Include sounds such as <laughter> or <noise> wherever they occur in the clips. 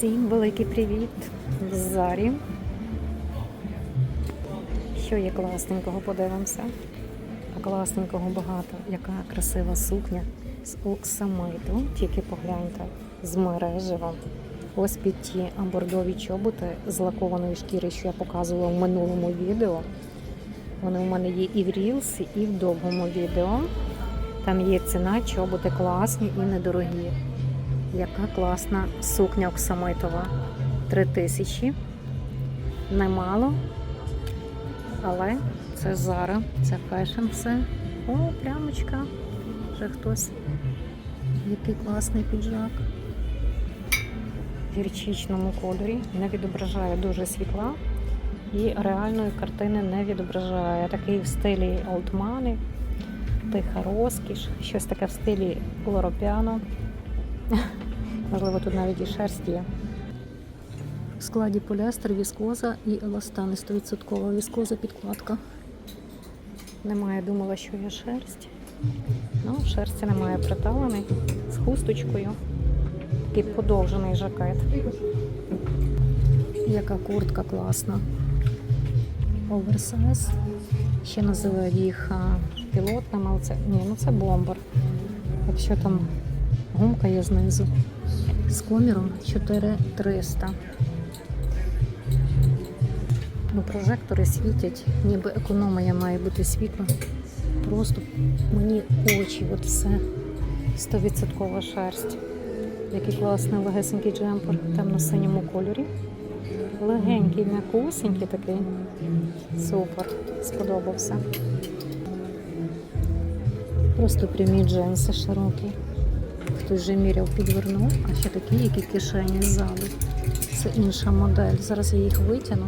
Всім великий привіт в Зарі. Що є класненького, подивимося. Класненького багато. Яка красива сукня з оксамиту. Тільки погляньте, з мереживом. Ось під ті бордові чоботи з лакованої шкіри, що я показувала в минулому відео. Вони у мене є і в рілсі, і в довгому відео. Там є ціна, чоботи класні і недорогі. Яка класна сукня оксамитова. Три тисячі. Немало. Але це Зара, це фешн все. О, плямочка. Вже хтось. Який класний піджак. В гірчичному кольорі. Не відображає дуже світла. І реальної картини не відображає. Такий в стилі олдмани, тиха розкіш, щось таке в стилі лоропіано. Можливо, тут навіть і шерсть є. В складі поліестер, віскоза і еластани 100% віскоза підкладка. Немає, думала, що є шерсть. Ну, шерсті немає приталений з хусточкою. Такий подовжений жакет. Яка куртка класна. Оверсайз. Ще називають їх пілотними, ні, ну це бомбер. Якщо там гумка є знизу. З коміром 4300. Ну, прожектори світять, ніби економія має бути світла. Просто мені очі, от все 100% шерсть. Який класний легесенький джемпер в темно-синьому кольорі. Легенький, м'якусенький такий. Супер, сподобався. Просто прямі джинси широкі. Хтось вже міряв, підвернув, а ще такі, які кишені ззаду. Це інша модель. Зараз я їх витягну.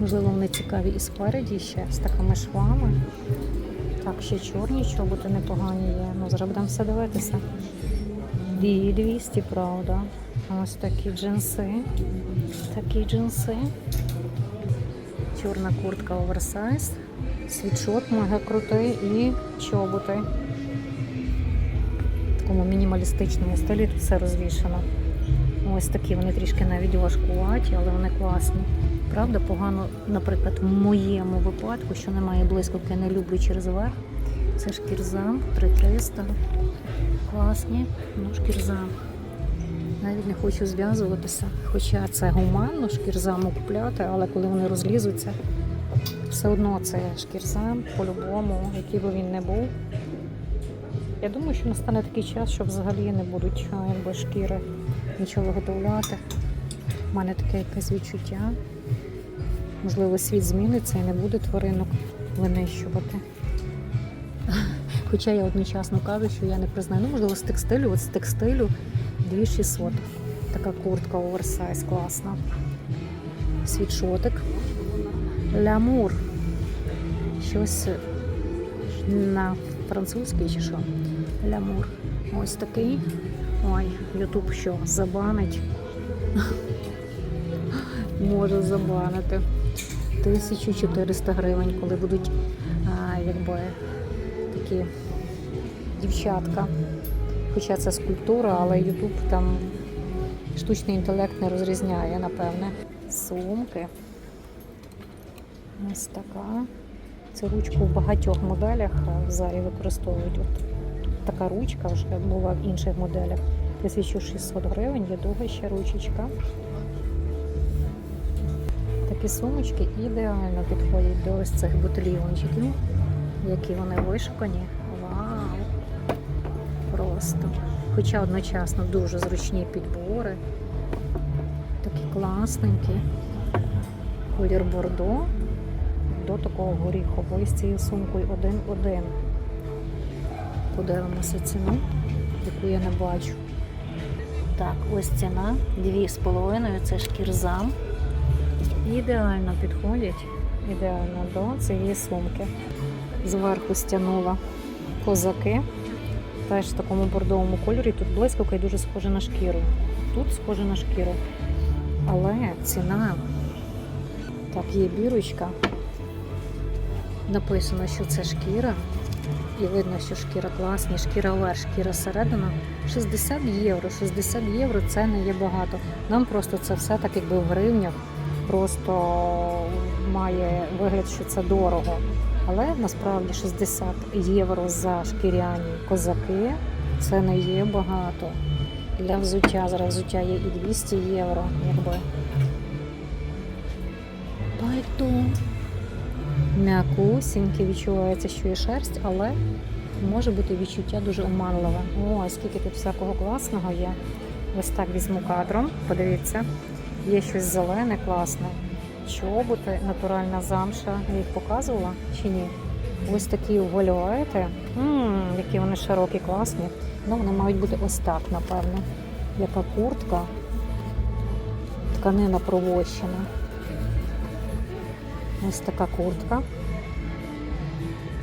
Можливо, вони цікаві і спереді ще з такими швами. Так, ще чорні чоботи непогані є. Ну, зараз будемо все дивитися. 200, правда. Ось такі джинси. Такі джинси. Чорна куртка оверсайз. Світшот мега крутий і чоботи. Мінімалістичному стилі тут все розвішено. Ось такі вони трішки навіть важкуваті, але вони класні. Правда, погано, наприклад, в моєму випадку, що немає блискавки, не люблю через верх. Це шкірза 3300. Класні, ну шкірза. Навіть не хочу зв'язуватися. Хоча це гуманно шкірзаму купляти, але коли вони розлізуться, все одно це шкірзам по-любому, який би він не був. Я думаю, що настане такий час, що взагалі не будуть якби, шкіри нічого виготовляти. У мене таке якесь відчуття. Можливо, світ зміниться і не буде тваринок винищувати. <laughs> Хоча я одночасно кажу, що я не признаю. Ну, можливо, з текстилю, от з текстилю 2600. Така куртка оверсайз класна. Світшотик. Лямур. Щось на французький чи що? Лямур. Ось такий. Ой, Ютуб що, забанить? <laughs> Може забанити. 1400 гривень, коли будуть а, якби такі дівчатка. Хоча це скульптура, але Ютуб там штучний інтелект не розрізняє, напевне. Сумки. Ось така. Цю ручку в багатьох моделях в зарі використовують. От така ручка вже була в інших моделях. 1600 гривень, є довга ще ручечка. Такі сумочки ідеально підходять до ось цих ботильйончиків, які вони вишукані. Вау! Просто. Хоча одночасно дуже зручні підбори. Такі класненькі. Колір бордо до такого горіхового з цією сумкою один-один. Подивимося ціну, яку я не бачу. Так, ось ціна 2,5, це шкірзам. Ідеально підходять, ідеально до цієї сумки. Зверху стягнула козаки. Теж в такому бордовому кольорі. Тут блискавка і дуже схоже на шкіру. Тут схоже на шкіру. Але ціна, так, є бірочка. Написано, що це шкіра. І видно, що шкіра класна, шкіра верх, шкіра середина. 60 євро. 60 євро це не є багато. Нам просто це все так якби в гривнях. Просто має вигляд, що це дорого. Але насправді 60 євро за шкіряні козаки це не є багато. Для взуття зараз взуття є і 200 євро, якби. Пальто. М'якусіньке, відчувається, що є шерсть, але може бути відчуття дуже оманливе. О, скільки тут всякого класного є. Ось так візьму кадром, подивіться. Є щось зелене, класне. Чоботи, натуральна замша. Я їх показувала чи ні? Ось такі вольоети. Які вони широкі, класні. Ну, вони мають бути ось так, напевно. Яка куртка. Тканина провощена. Ось така куртка.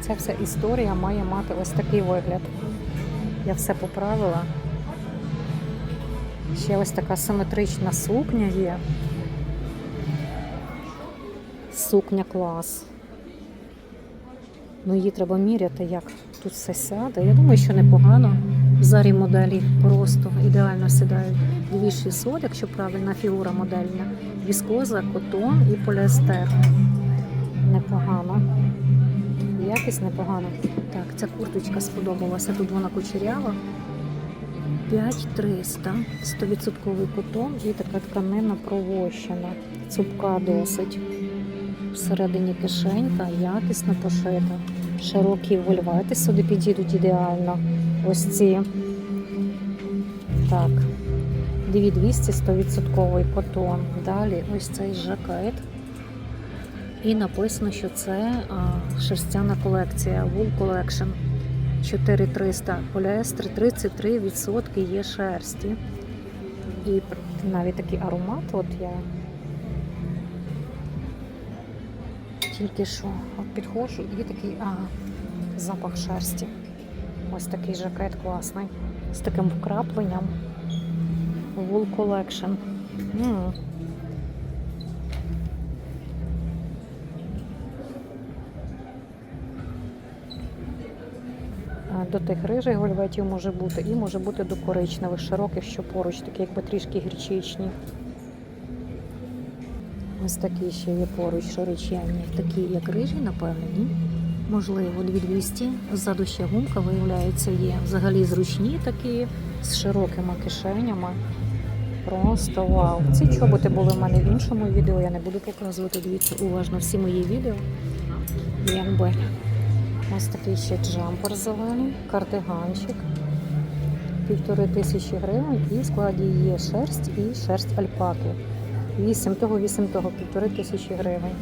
Ця вся історія має мати ось такий вигляд. Я все поправила. Ще ось така симетрична сукня є. Сукня клас. Ну, її треба міряти, як тут все сяде. Я думаю, що непогано. В зарі моделі просто ідеально сідають. 2600, якщо правильна фігура модельна. Віскоза, котон і поліестер. Непогано. Якість непогана. Так, ця курточка сподобалася. Тут вона кучерява. 5300, 100% котон і така тканина провощена. Цупка досить. Всередині кишенька, якісно пошита. Широкі вольвети сюди підійдуть ідеально. Ось ці. Так. 2200 100% котон. Далі ось цей жакет. І написано, що це шерстяна колекція Wool Collection. 4300 поліестер, 33% є шерсті. І навіть такий аромат, от я тільки що от підходжу і такий а, запах шерсті. Ось такий жакет класний. З таким вкрапленням. Wool Collection. М. До тих рижих вольветів може бути, і може бути до коричневих, широких, що поруч, такі якби трішки гірчичні. Ось такі ще є поруч широченні, такі як рижі, напевно, ні? Можливо, 2200. Ззаду ще гумка, виявляється, є. Взагалі зручні такі, з широкими кишенями. Просто вау. Ці чоботи були в мене в іншому відео. Я не буду показувати. Дивіться уважно всі мої відео. Якби. Ось такий ще джампер зелений, кардиганчик. Півтори тисячі гривень і в складі є шерсть і шерсть альпаки. 8 того, 8 того, півтори тисячі гривень.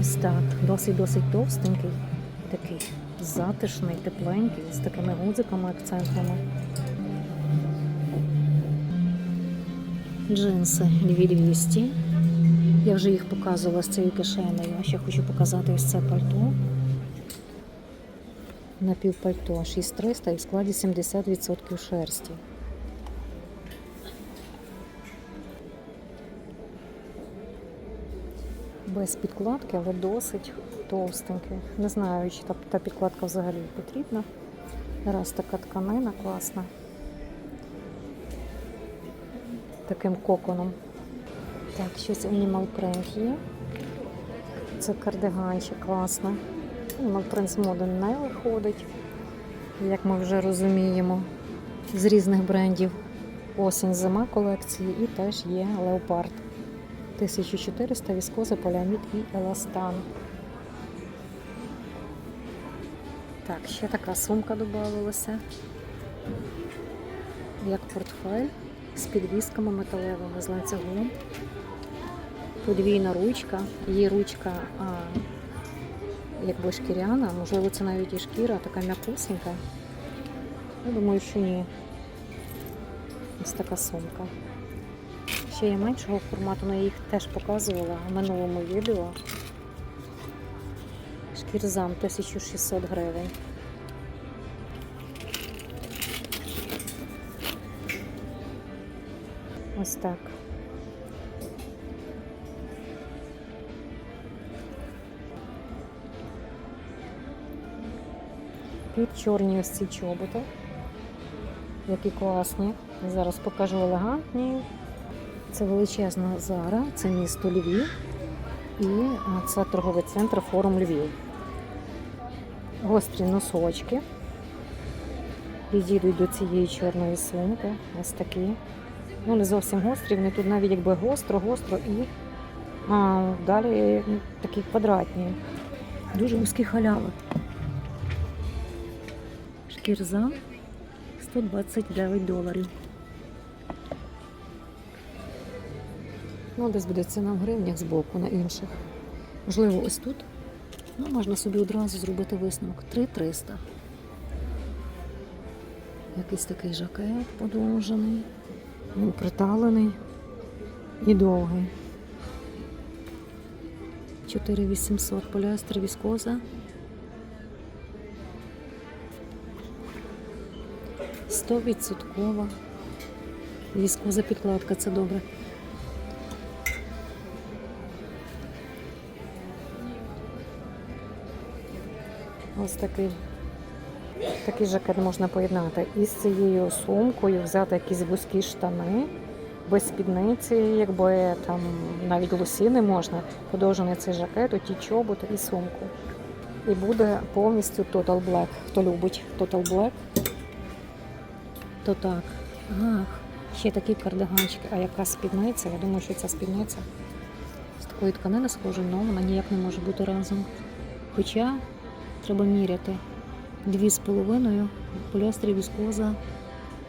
Ось так. Досить-досить товстенький, такий затишний, тепленький, з такими гудзиками, акцентами. Джинси 2200. Я вже їх показувала з цією кишенею. А ще хочу показати ось це пальто. Напівпальто 6300 і в складі 70% шерсті. Без підкладки, але досить товстенький. Не знаю, чи та, та підкладка взагалі потрібна. Раз така тканина класна. Таким коконом. Так, щось Animal Print є. Це кардиганчик класно. Animal Print з моди не виходить, як ми вже розуміємо, з різних брендів. Осінь зима колекції і теж є леопард. 1400 віскоза, поліамід і еластан. Так, ще така сумка додавалася. Як портфель з підвісками металевими, з ланцюгом. Подвійна ручка. Є ручка а, якби шкіряна, можливо, це навіть і шкіра, така м'якусенька. Я думаю, що ні. Ось така сумка. Ще є меншого формату, але я їх теж показувала в минулому відео. Шкірзам 1600 гривень. Ось так. Чорні ось ці чоботи. Які класні. Зараз покажу елегантні. Це величезна Зара, це місто Львів. І це торговий центр форум Львів. Гострі носочки. Підійдуть до цієї чорної сумки. Ось такі. Ну, не зовсім гострі, вони тут навіть якби гостро-гостро і а, далі такі квадратні. Дуже вузькі халяви. Шкірза 129 доларів. Ну, десь буде ціна в гривнях збоку на інших. Можливо, ось тут. Ну, можна собі одразу зробити висновок. 3300. Якийсь такий жакет подовжений. Він приталений і довгий. 4800 поліестер віскоза. 100% віскоза підкладка, це добре. Ось такий, такий жакет можна поєднати із цією сумкою, взяти якісь вузькі штани, без спідниці, якби там навіть лосіни можна, подовжений цей жакет, оті чоботи і сумку. І буде повністю Total Black. Хто любить Total Black, то так. Ах, ще такий кардиганчик. А яка спідниця? Я думаю, що ця спідниця з такої тканини схожа, але вона ніяк не може бути разом. Хоча треба міряти. Дві з половиною, поліестрі віскоза.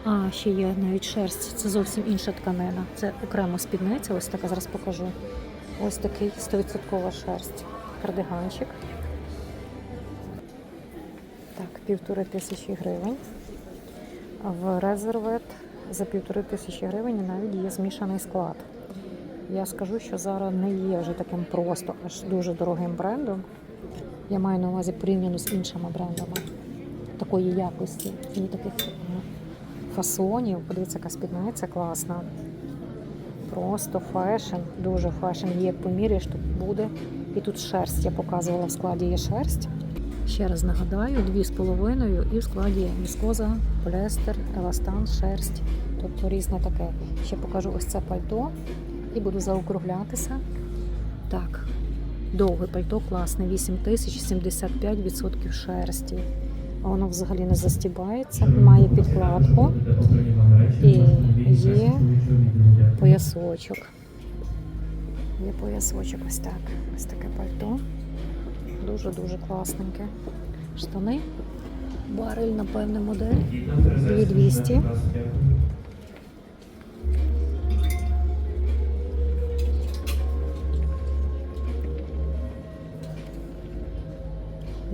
А, ще є навіть шерсть. Це зовсім інша тканина. Це окрема спідниця, ось така зараз покажу. Ось такий 100% шерсть. Кардиганчик. Так, півтори тисячі гривень. В резервет за півтори тисячі гривень навіть є змішаний склад. Я скажу, що зараз не є вже таким просто аж дуже дорогим брендом. Я маю на увазі порівняно з іншими брендами такої якості і таких е, фасонів. Подивіться, яка спідниця класна. Просто фешн, дуже фешн. Є, поміряєш, тут буде. І тут шерсть я показувала в складі є шерсть. Ще раз нагадаю, дві з половиною і в складі віскоза, поліестер, еластан, шерсть. Тобто різне таке. Ще покажу ось це пальто і буду заокруглятися. Так, довге пальто класне, 8 тисяч 75% шерсті. Воно взагалі не застібається, має підкладку і є поясочок. Є поясочок ось так. Ось таке пальто. Дуже-дуже класненьке. Штани. Барель, напевне, модель. 2200.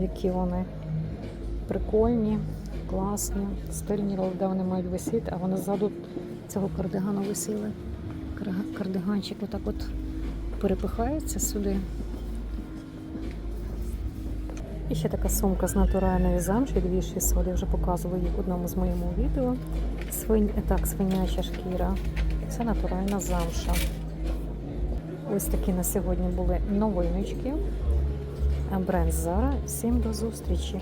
Які вони прикольні, класні, стильні, де вони мають висіти, а вони ззаду цього кардигану висіли. Кардиганчик отак от перепихається сюди. І ще така сумка з натуральної замші 2600, я вже показувала її в одному з моєму відео. Свинь, так, свиняча шкіра. Це натуральна замша. Ось такі на сьогодні були новиночки. Бренд Zara. Всім до зустрічі!